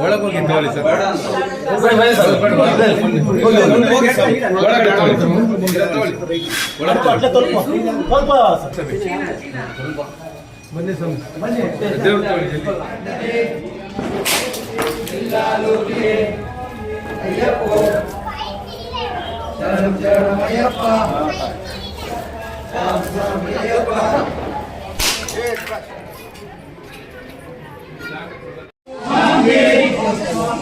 ಒಳಗೆ ಹೋಗಿ ತಗೊಳ್ಳಿ ಸರ್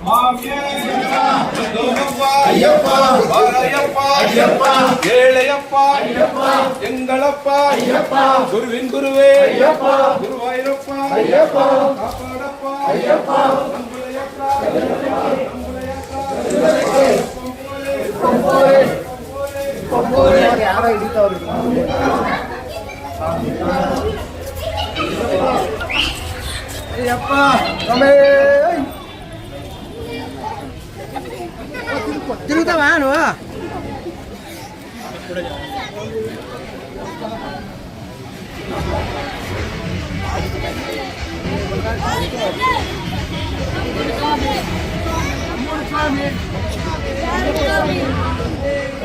ஐயப்பா ஐயப்பா ஐயப்பா ஏழையப்பா ஐயப்பா எங்களப்பா ஐயப்பா குருவின் குருவே ஐயப்பா குருவாயிரப்பா ஐயப்பா காப்பாடப்பா ஐயப்பா யாரை இடித்தவர்கள் ಕಾಪಾಡಪ್ಪ ಅಯ್ಯಪ್ಪ ತಿರುಗುತ್ತಾವ ನೀವು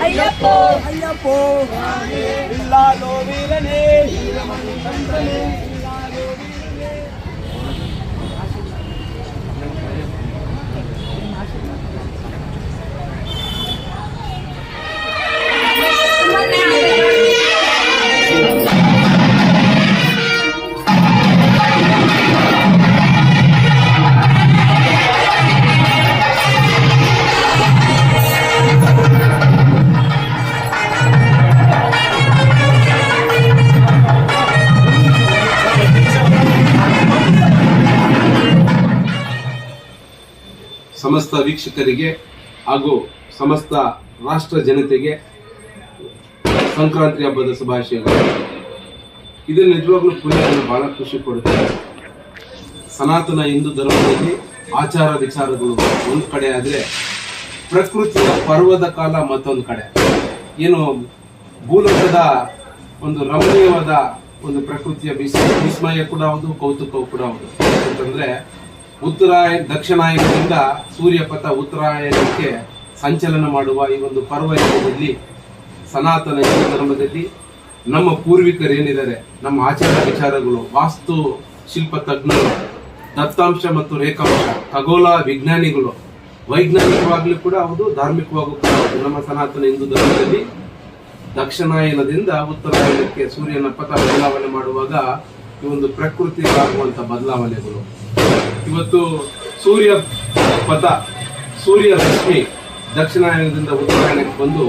ಅಯ್ಯಪ್ಪ ಅಯ್ಯಪ್ಪ ಇಲ್ಲಾಲೋ ವೀರನೇ ಸಮಸ್ತ ವೀಕ್ಷಕರಿಗೆ ಹಾಗೂ ಸಮಸ್ತ ರಾಷ್ಟ್ರ ಜನತೆಗೆ ಸಂಕ್ರಾಂತಿ ಹಬ್ಬದ ಶುಭಾಶಯಗಳು ಇದು ನಿಜವಾಗ್ಲೂ ಪುಣ್ಯವನ್ನು ಬಹಳ ಖುಷಿ ಕೊಡುತ್ತೆ. ಸನಾತನ ಹಿಂದೂ ಧರ್ಮದಲ್ಲಿ ಆಚಾರ ವಿಚಾರಗಳು ಒಂದು ಕಡೆ ಆದರೆ ಪ್ರಕೃತಿಯ ಪರ್ವದ ಕಾಲ ಮತ್ತೊಂದು ಕಡೆ. ಏನು ಭೂಲೋಕದ ಒಂದು ರಮಣೀಯವಾದ ಒಂದು ಪ್ರಕೃತಿಯ ವಿಸ್, ವಿಸ್ಮಯ ಕೂಡ ಹೌದು, ಕೌತುಕವು ಕೂಡ ಹೌದು. ಅಂತಂದ್ರೆ ಉತ್ತರಾಯಣ ದಕ್ಷಿಣಾಯನದಿಂದ ಸೂರ್ಯಪಥ ಉತ್ತರಾಯಣಕ್ಕೆ ಸಂಚಲನ ಮಾಡುವ ಈ ಒಂದು ಪರ್ವ ಯುಗದಲ್ಲಿ ಸನಾತನ ಹಿಂದೂ ಧರ್ಮದಲ್ಲಿ ನಮ್ಮ ಪೂರ್ವಿಕರು ಏನಿದ್ದಾರೆ, ನಮ್ಮ ಆಚಾರ ವಿಚಾರಗಳು, ವಾಸ್ತು ಶಿಲ್ಪ ತಜ್ಞರು, ದತ್ತಾಂಶ ಮತ್ತು ರೇಖಾಂಶ, ಖಗೋಳ ವಿಜ್ಞಾನಿಗಳು, ವೈಜ್ಞಾನಿಕವಾಗಲೂ ಕೂಡ ಹೌದು, ಧಾರ್ಮಿಕವಾಗೂ ಕೂಡ ಹೌದು. ನಮ್ಮ ಸನಾತನ ಹಿಂದೂ ಧರ್ಮದಲ್ಲಿ ದಕ್ಷಿಣಾಯನದಿಂದ ಉತ್ತರಾಯಣಕ್ಕೆ ಸೂರ್ಯನ ಪಥ ಬದಲಾವಣೆ ಮಾಡುವಾಗ ಈ ಒಂದು ಪ್ರಕೃತಿಯಾಗುವಂಥ ಬದಲಾವಣೆಗಳು. ಇವತ್ತು ಸೂರ್ಯ ಪಥ, ಸೂರ್ಯ ರಶ್ಮಿ ದಕ್ಷಿಣಾಯನದಿಂದ ಉತ್ತರಾಯಣಕ್ಕೆ ಬಂದು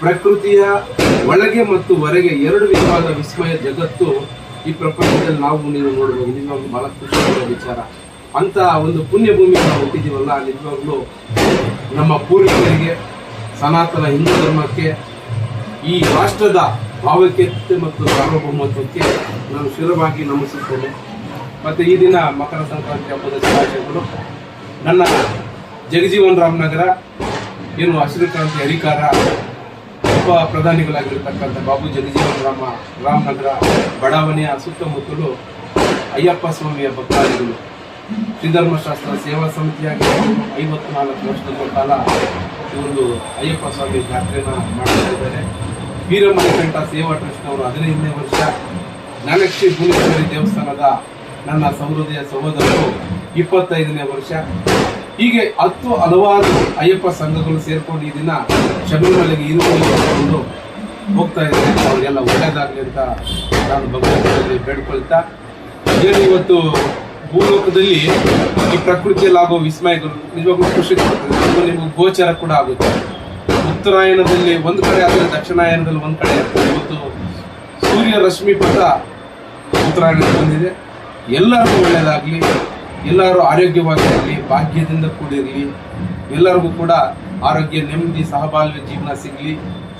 ಪ್ರಕೃತಿಯ ಒಳಗೆ ಮತ್ತು ಹೊರಗೆ ಎರಡು ವಿಧವಾದ ವಿಸ್ಮಯ ಜಗತ್ತು ಈ ಪ್ರಪಂಚದಲ್ಲಿ ನಾವು ನೀವು ನೋಡಬಹುದು ನಿಜವಾಗ್ಲೂ ಬಹಳ ಖುಷಿಯಾದ ವಿಚಾರ. ಅಂತ ಒಂದು ಪುಣ್ಯಭೂಮಿ ನಾವು ಹುಟ್ಟಿದೀವಲ್ಲ ನಿಜವಾಗ್ಲೂ ನಮ್ಮ ಪೂರ್ವಿಕರಿಗೆ, ಸನಾತನ ಹಿಂದೂ ಧರ್ಮಕ್ಕೆ, ಈ ರಾಷ್ಟ್ರದ ಭಾವೈಕ್ಯತೆ ಮತ್ತು ಸಾರ್ವಭೌಮತ್ವಕ್ಕೆ ನಾನು ಶಿರವಾಗಿ ನಮಿಸುತ್ತೇನೆ. ಮತ್ತು ಈ ದಿನ ಮಕರ ಸಂಕ್ರಾಂತಿ ಹಬ್ಬದ ಶುಭಾಶಯಗಳು. ನನ್ನ ಜಗಜೀವನ್ ರಾಮನಗರ ಏನು ಹಸಿರು ಕ್ರಾಂತಿ ಅಧಿಕಾರ ಉಪ ಪ್ರಧಾನಿಗಳಾಗಿರ್ತಕ್ಕಂಥ ಬಾಬು ಜಗಜೀವನ್ ರಾಮ, ರಾಮನಗರ ಬಡಾವಣೆಯ ಸುತ್ತಮುತ್ತಲು ಅಯ್ಯಪ್ಪ ಸ್ವಾಮಿಯ ಭಕ್ತಾದಿಗಳು ಶ್ರೀಧರ್ಮಶಾಸ್ತ್ರ ಸೇವಾ ಸಮಿತಿಯಾಗಿ ಐವತ್ನಾಲ್ಕು ವರ್ಷದ ಕಾಲ ಈ ಒಂದು ಅಯ್ಯಪ್ಪ ಸ್ವಾಮಿ ಜಾತ್ರೆನ ಮಾಡ್ತಾ ಇದ್ದಾರೆ ವೀರಮಣಿಕಂಠ ಸೇವಾ ಟ್ರಸ್ಟ್ನವರು ಹದಿನೈದನೇ ವರ್ಷ ಜ್ಞಾನಕ್ಷಿ ಭುವನೇಶ್ವರಿ ದೇವಸ್ಥಾನದ ನನ್ನ ಸಹೃದಯ ಸಹೋದರರು ಇಪ್ಪತ್ತೈದನೇ ವರ್ಷ. ಹೀಗೆ ಹತ್ತು ಹಲವಾರು ಅಯ್ಯಪ್ಪ ಸಂಘಗಳು ಸೇರ್ಕೊಂಡು ಈ ದಿನ ಶಬರಿಮಲೆಗೆ ಇರುವುದು ಹೋಗ್ತಾ ಇದ್ದಾರೆ. ಅವರಿಗೆಲ್ಲ ಒಳ್ಳೆಯದಾಗಲಿ ಅಂತ ನಾನು ಭಗವಂತನಲ್ಲಿ ಬೇಡ್ಕೊಳ್ತಾ. ಏನು ಇವತ್ತು ಭೂಲೋಕದಲ್ಲಿ ಈ ಪ್ರಕೃತಿಯಲ್ಲಿ ಆಗೋ ವಿಸ್ಮಯಗಳು ನಿಜವಾಗ್ಲೂ ಖುಷಿ ಕೊಡ್ತದೆ. ನಿಮಗೆ ಗೋಚರ ಕೂಡ ಆಗುತ್ತೆ. ಉತ್ತರಾಯಣದಲ್ಲಿ ಒಂದು ಕಡೆ ಆದರೆ ದಕ್ಷಿಣಾಯನದಲ್ಲಿ ಒಂದು ಕಡೆ ಇವತ್ತು ಸೂರ್ಯ ರಶ್ಮಿ ಪಥ ಉತ್ತರಾಯಣದಲ್ಲಿ ಬಂದಿದೆ. ಎಲ್ಲರಿಗೂ ಒಳ್ಳೆಯದಾಗಲಿ ಎಲ್ಲರೂ ಆರೋಗ್ಯವಾಗಿರಲಿ ಭಾಗ್ಯದಿಂದ ಕೂಡಿರಲಿ. ಎಲ್ಲರಿಗೂ ಕೂಡ ಆರೋಗ್ಯ, ನೆಮ್ಮದಿ, ಸಹಬಾಳ್ವೆ ಜೀವನ ಸಿಗಲಿ.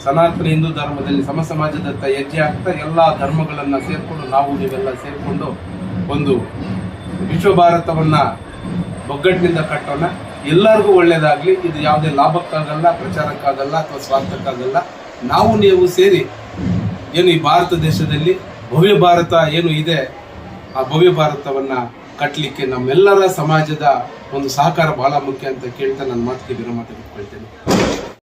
ಸನಾತನ ಹಿಂದೂ ಧರ್ಮದಲ್ಲಿ ಸಮ ಸಮಾಜದತ್ತ ಹೆಜ್ಜೆ ಆಗ್ತಾ ಎಲ್ಲ ಧರ್ಮಗಳನ್ನು ಸೇರಿಕೊಂಡು ನಾವು ನೀವೆಲ್ಲ ಸೇರಿಕೊಂಡು ಒಂದು ವಿಶ್ವ ಭಾರತವನ್ನು ಒಗ್ಗಟ್ಟಿನಿಂದ ಕಟ್ಟೋಣ. ಎಲ್ಲರಿಗೂ ಒಳ್ಳೆಯದಾಗಲಿ ಇದು ಯಾವುದೇ ಲಾಭಕ್ಕಾಗಲ್ಲ, ಪ್ರಚಾರಕ್ಕಾಗಲ್ಲ ಅಥವಾ ಸ್ವಾರ್ಥಕ್ಕಾಗಲ್ಲ. ನಾವು, ನೀವು ಸೇರಿ ಏನು ಈ ಭಾರತ ದೇಶದಲ್ಲಿ ಭವ್ಯ ಭಾರತ ಏನು ಇದೆ ಆ ಭವ್ಯ ಭಾರತವನ್ನ ಕಟ್ಟಲಿಕ್ಕೆ ನಮ್ಮೆಲ್ಲರ ಸಮಾಜದ ಒಂದು ಸಹಕಾರ ಬಹಳ ಮುಖ್ಯ ಅಂತ ಕೇಳ್ತಾ ನನ್ನ ಮಾತಿಗೆ ವಿರಾಮ ತೆಗೆದುಕೊಳ್ತೇನೆ.